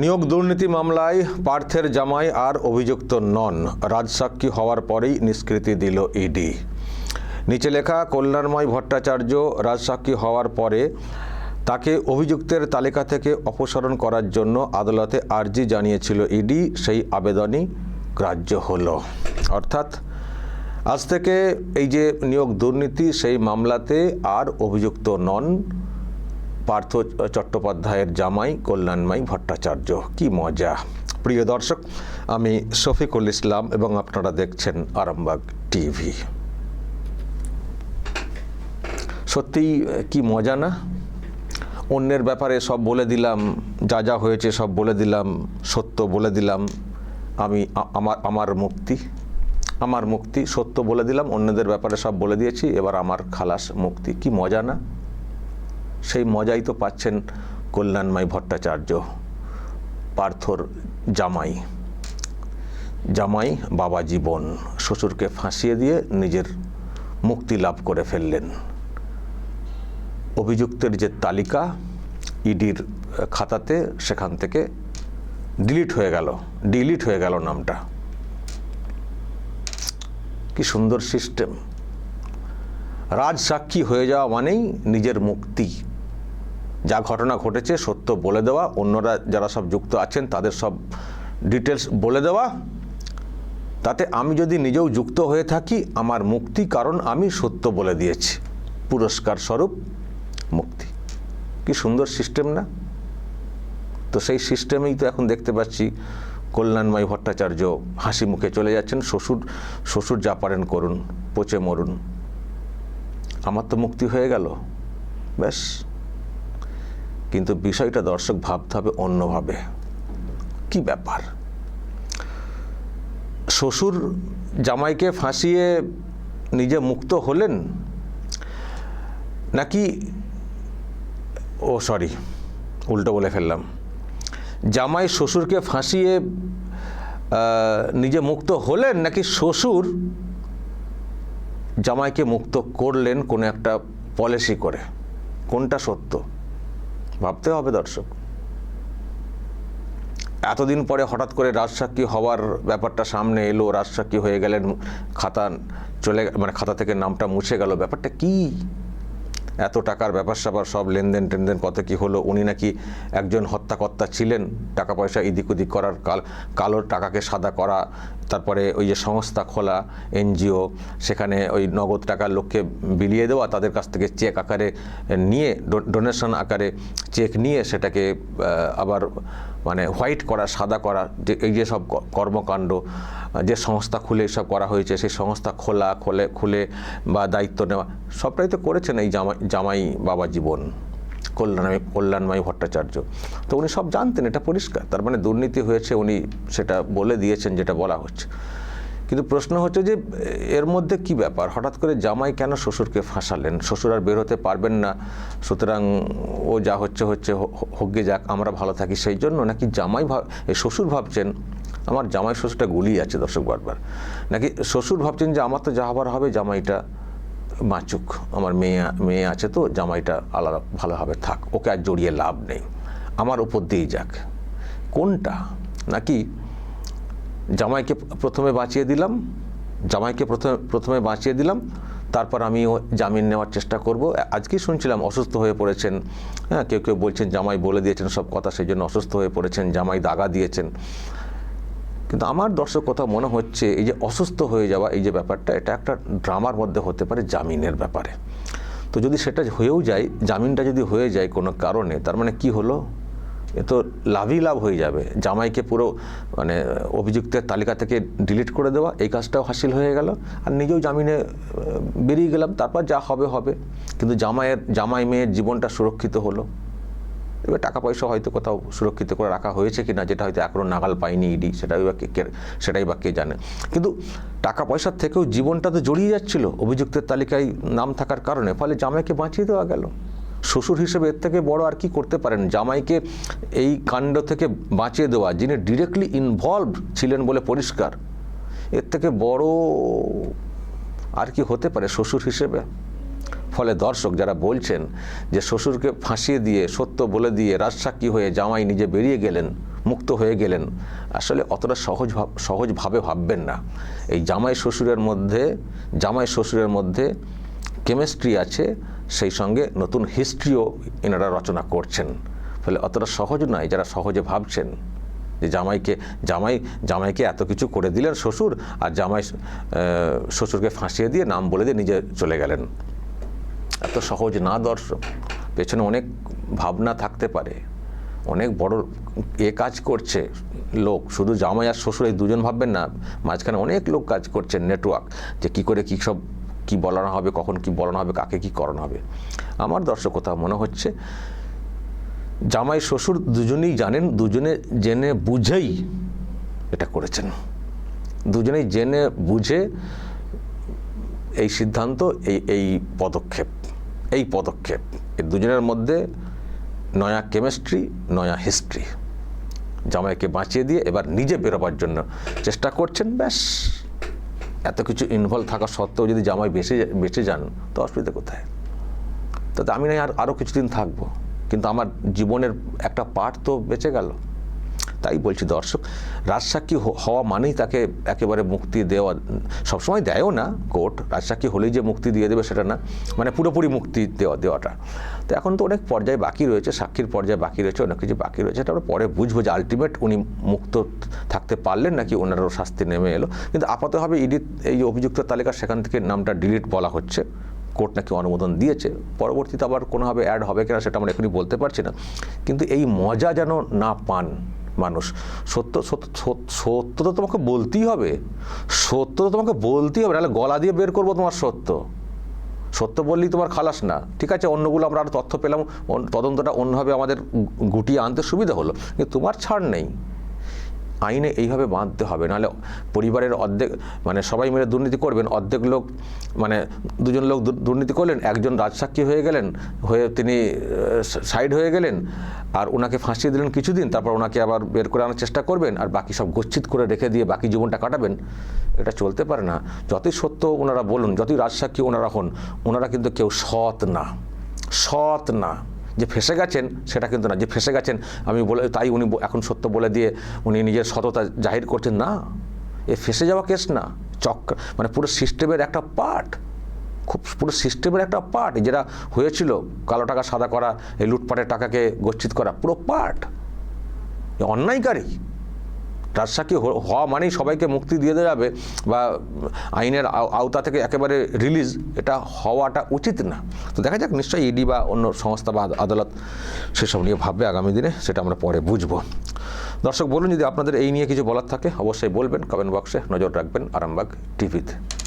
নিয়োগ দুর্নীতি মামলায় পার্থের জামাই আর অভিযুক্ত নন। রাজসাক্ষী হওয়ার পরেই নিষ্কৃতি দিল ইডি। নিচে লেখা, কল্যাণময় ভট্টাচার্য রাজসাক্ষী হওয়ার পরে তাকে অভিযুক্তের তালিকা থেকে অপসারণ করার জন্য আদালতে আর্জি জানিয়েছিল ইডি। সেই আবেদনই গ্রাহ্য হলো। অর্থাৎ আজ থেকে এই যে নিয়োগ দুর্নীতি, সেই মামলাতে আর অভিযুক্ত নন পার্থ চট্টোপাধ্যায়ের জামাই, কল্যাণময় ভট্টাচার্য। কি মজা। প্রিয় দর্শক, আমি শফিকুল ইসলাম এবং আপনারা দেখছেন আরামবাগ টিভি। সত্যিই, কি মজা না? অন্যের ব্যাপারে সব বলে দিলাম, যা যা হয়েছে সব বলে দিলাম, সত্য বলে দিলাম। আমি আমার আমার মুক্তি। আমার মুক্তি, সত্য বলে দিলাম, অন্যদের ব্যাপারে সব বলে দিয়েছি, এবার আমার খালাস মুক্তি। কি মজা না? সেই মজাই তো পাচ্ছেন কল্যাণময় ভট্টাচার্য, পার্থর জামাই। জামাই বাবা জীবন, শ্বশুরকে ফাঁসিয়ে দিয়ে নিজের মুক্তি লাভ করে ফেললেন। অভিযুক্তের যে তালিকা ইডির খাতাতে সেখান থেকে ডিলিট হয়ে গেল, ডিলিট হয়ে গেল নামটা। কি সুন্দর সিস্টেম। রাজসাক্ষী হয়ে যাওয়া মানেই নিজের মুক্তি। যা ঘটনা ঘটেছে সত্য বলে দেওয়া, অন্যরা যারা সব যুক্ত আছেন তাদের সব ডিটেলস বলে দেওয়া। তাতে আমি যদি নিজেও যুক্ত হয়ে থাকি, আমার মুক্তি, কারণ আমি সত্য বলে দিয়েছি। পুরস্কার স্বরূপ মুক্তি। কি সুন্দর সিস্টেম না? তো সেই সিস্টেমেই তো এখন দেখতে পাচ্ছি, কল্যাণময় ভট্টাচার্য হাসি মুখে চলে যাচ্ছেন, শ্বশুর শ্বশুর যা পারেন করুন, পচে মরুন। আমার তো মুক্তি হয়ে গেল। ব্যাস। কিন্তু বিষয়টা দর্শক ভাবতে হবে অন্যভাবে। কি ব্যাপার? শ্বশুর জামাইকে ফাঁসিয়ে নিজে মুক্ত হলেন? নাকি ও সরি উল্টো বলে ফেললাম। জামাই শ্বশুরকে ফাঁসিয়ে নিজে মুক্ত হলেন নাকি শ্বশুর জামাইকে মুক্ত করলেন কোনো একটা পলিসি করে? কোনটা সত্য? ভাবতে হবে দর্শক। এতদিন পরে হঠাৎ করে রাজসাক্ষী হওয়ার ব্যাপারটা সামনে এলো, রাজসাক্ষী হয়ে গেলেন, খাতা চলে মানে খাতা থেকে নামটা মুছে গেল। ব্যাপারটা কি? এত টাকার ব্যাপার স্যাপার সব লেনদেন টেনদেন কত কি হলো? উনি নাকি একজন হত্যাকর্তা ছিলেন। টাকা পয়সা এদিক ওদিক করার কাল কালোর টাকাকে সাদা করা, তারপরে ওই যে সংস্থা খোলা, এনজিও, সেখানে ওই নগদ টাকা লোককে বিলিয়ে দেওয়া, তাদের কাছ থেকে চেক আকারে নিয়ে ডোনেশন আকারে চেক নিয়ে সেটাকে আবার মানে হোয়াইট করা, সাদা করা, যে এই যেসব কর্মকাণ্ড যে সংস্থা খুলে সব করা হয়েছে, সেই সংস্থা খোলা, খোলে, খুলে বা দায়িত্ব নেওয়া, সবটাই তো করেছেন এই জামাই জামাই বাবা জীবন, কল্যাণময় কল্যাণময় ভট্টাচার্য। তো উনি সব জানতেন, এটা পরিষ্কার। তার মানে দুর্নীতি হয়েছে, উনি সেটা বলে দিয়েছেন, যেটা বলা হচ্ছে। কিন্তু প্রশ্ন হচ্ছে যে, এর মধ্যে কি ব্যাপার? হঠাৎ করে জামাই কেন শ্বশুরকে ফাঁসালেন? শ্বশুর আর বের হতে পারবেন না। সুতরাং ও যা হচ্ছে হচ্ছে, হো- হো- যাক, আমরা ভালো থাকি সেই জন্য নাকি জামাই ভাব শ্বশুর ভাবছেন, আমার জামাই শ্বশুরটা গুলিয়ে আছে দর্শক বারবার। নাকি শ্বশুর ভাবছেন যে, আমার তো যা হবার হবে, জামাইটা বাঁচুক। আমার মেয়ে মেয়ে আছে তো, জামাইটা আলাদা ভালোভাবে থাক। ওকে আর জড়িয়ে লাভ নেই। আমার উপর দিয়েই যাক। কোনটা? নাকি জামাইকে প্রথমে বাঁচিয়ে দিলাম, জামাইকে প্রথমে প্রথমে বাঁচিয়ে দিলাম, তারপর আমিও জামিন নেওয়ার চেষ্টা করব। আজকেই শুনছিলাম অসুস্থ হয়ে পড়েছেন হ্যাঁ কেউ কেউ বলছেন জামাই বলে দিয়েছেন সব কথা, সেই জন্য অসুস্থ হয়ে পড়েছেন, জামাই দাগা দিয়েছেন। কিন্তু আমার দর্শক কথা মনে হচ্ছে, এই যে অসুস্থ হয়ে যাওয়া, এই যে ব্যাপারটা, এটা একটা ড্রামার মধ্যে হতে পারে জামিনের ব্যাপারে। তো যদি সেটা হয়েও যায়, জামিনটা যদি হয়ে যায় কোনো কারণে, তার মানে কি হলো? এ তো লাভই লাভ হয়ে যাবে। জামাইকে পুরো মানে অভিযুক্তের তালিকা থেকে ডিলিট করে দেওয়া, এই কাজটাও হাসিল হয়ে গেল। আর নিজেও জামিনে বেরিয়ে গেলাম, তারপর যা হবে হবে। কিন্তু জামাইয়ের, জামাই মেয়ের জীবনটা সুরক্ষিত হলো। এবার টাকা পয়সা হয়তো কোথাও সুরক্ষিত করে রাখা হয়েছে কি না যেটা হয়তো এখনও নাগাল পায়নি ইডি সেটাই বা কে, সেটাই বা কে জানে। কিন্তু টাকা পয়সার থেকেও জীবনটা তো জড়িয়ে যাচ্ছিল অভিযুক্তের তালিকায় নাম থাকার কারণে, ফলে জামাইকে বাঁচিয়ে দেওয়া গেল। শ্বশুর হিসেবে এর থেকে বড় আর কি করতে পারেন? জামাইকে এই কাণ্ড থেকে বাঁচিয়ে দেওয়া, যিনি ডিরেক্টলি ইনভলভ ছিলেন বলে পরিষ্কার, এর থেকে বড় আর কি হতে পারে শ্বশুর হিসেবে? ফলে দর্শক যারা বলছেন যে শ্বশুরকে ফাঁসিয়ে দিয়ে, সত্য বলে দিয়ে রাজসাক্ষী হয়ে জামাই নিজে বেরিয়ে গেলেন, মুক্ত হয়ে গেলেন, আসলে অতটা সহজ সহজভাবে ভাববেন না। এই জামাই শ্বশুরের মধ্যে, জামাই শ্বশুরের মধ্যে কেমিস্ট্রি আছে সেই সঙ্গে নতুন হিস্ট্রিও এনারা রচনা করছেন। ফলে অতটা সহজ নয় যারা সহজে ভাবছেন যে জামাইকে, জামাই, জামাইকে এত কিছু করে দিলেন শ্বশুর আর জামাই শ্বশুরকে ফাঁসিয়ে দিয়ে নাম বলে দিয়ে নিজে চলে গেলেন। এত সহজ না দর্শক পেছনে অনেক ভাবনা থাকতে পারে। অনেক বড় এ কাজ করছে লোক। শুধু জামাই আর শ্বশুর, এই দুজন ভাববেন না। মাঝখানে অনেক লোক কাজ করছেন নেটওয়ার্ক যে কি করে কী সব কি বলানো হবে, কখন কি বলানো হবে, কাকে কি করানো হবে। আমার দর্শক কোথাও মনে হচ্ছে, জামাই শ্বশুর দুজনেই জানেন, দুজনে জেনে বুঝেই এটা করেছেন। দুজনেই জেনে বুঝে এই সিদ্ধান্ত, এই এই পদক্ষেপ এই পদক্ষেপ। এই দুজনের মধ্যে নয়া কেমিস্ট্রি, নয়া হিস্ট্রি। জামাইকে বাঁচিয়ে দিয়ে এবার নিজে বেরোবার জন্য চেষ্টা করছেন, ব্যাস। এত কিছু ইনভলভ থাকা সত্ত্বেও যদি জামাই বেঁচে বেঁচে যান, তো অসুবিধা কোথায়? তাতে আমি নয় আর আরও কিছুদিন থাকব। কিন্তু আমার জীবনের একটা পার্ট তো বেঁচে গেল। তাই বলছি দর্শক, রাজসাক্ষী হওয়া মানেই তাকে একেবারে মুক্তি দেওয়া, সবসময় দেয়ও না কোর্ট, রাজসাক্ষী হলেই যে মুক্তি দিয়ে দেবে সেটা না মানে পুরোপুরি মুক্তি দেওয়া, দেওয়াটা। তো এখন তো অনেক পর্যায়ে বাকি রয়েছে, সাক্ষীর পর্যায়ে বাকি রয়েছে, অনেক কিছু বাকি রয়েছে, এটা আমরা পরে বুঝব যে আলটিমেট উনি মুক্ত থাকতে পারলেন নাকি ওনারও শাস্তি নেমে এলো। কিন্তু আপাতভাবে ইডি, এই অভিযুক্ত তালিকা সেখান থেকে নামটা ডিলিট বলা হচ্ছে। কোর্ট নাকি অনুমোদন দিয়েছে, পরবর্তীতে আবার কোনোভাবে অ্যাড হবে কিনা সেটা আমরা এখনই বলতে পারছি না। কিন্তু এই মজা যেন না পান মানুষ। সত্য সত্য তো তোমাকে বলতেই হবে। সত্য তো তোমাকে বলতেই হবে, নাহলে গলা দিয়ে বের করব তোমার সত্য। সত্য বললেই তোমার খালাস না। ঠিক আছে, অন্যগুলো আমরা আরও তথ্য পেলাম তদন্তটা অন্যভাবে আমাদের গুটিয়ে আনতে সুবিধা হলো, কিন্তু তোমার ছাড় নেই। আইনে এইভাবে বাঁধতে হবে। নাহলে পরিবারের অর্ধেক মানে সবাই মিলে দুর্নীতি করবেন, অর্ধেক লোক মানে দুজন লোক দুর্নীতি করলেন, একজন রাজসাক্ষী হয়ে গেলেন, হয়ে তিনি সাইড হয়ে গেলেন, আর ওনাকে ফাঁসিয়ে দিলেন কিছুদিন, তারপর ওনাকে আবার বের করে আনার চেষ্টা করবেন, আর বাকি সব গচ্ছিত করে রেখে দিয়ে বাকি জীবনটা কাটাবেন, এটা চলতে পারে না। যতই সত্য ওনারা বলুন, যতই রাজসাক্ষী ওনারা হন ওনারা কিন্তু কেউ সৎ না সৎ না। যে ফেসে গেছেন, সেটা কিন্তু না। যে ফেসে গেছেন, আমি বলে, তাই উনি এখন সত্য বলে দিয়ে উনি নিজের সততা জাহির করছেন। না, এ ফেসে যাওয়া কেস না। চক্র মানে পুরো সিস্টেমের একটা পার্ট। খুব পুরো সিস্টেমের একটা পার্ট। যেটা হয়েছিল, কালো টাকা সাদা করা, এই লুটপাটের টাকাকে গচ্ছিত করা, পুরো পার্ট। অন্যায়কারী। রাজসাক্ষী সাক্ষী হওয়া মানেই সবাইকে মুক্তি দিয়ে দেওয়া যাবে বা আইনের আও- আওতা থেকে একেবারে রিলিজ, এটা হওয়াটা উচিত না। তো দেখা যাক, নিশ্চয়ই ইডি বা অন্য সংস্থা বা আদালত সেসব নিয়ে ভাববে আগামী দিনে, সেটা আমরা পরে বুঝব। দর্শক, বলুন যদি আপনাদের এই নিয়ে কিছু বলার থাকে, অবশ্যই বলবেন কমেন্ট বক্সে নজর রাখবেন, আরামবাগ টিভিতে।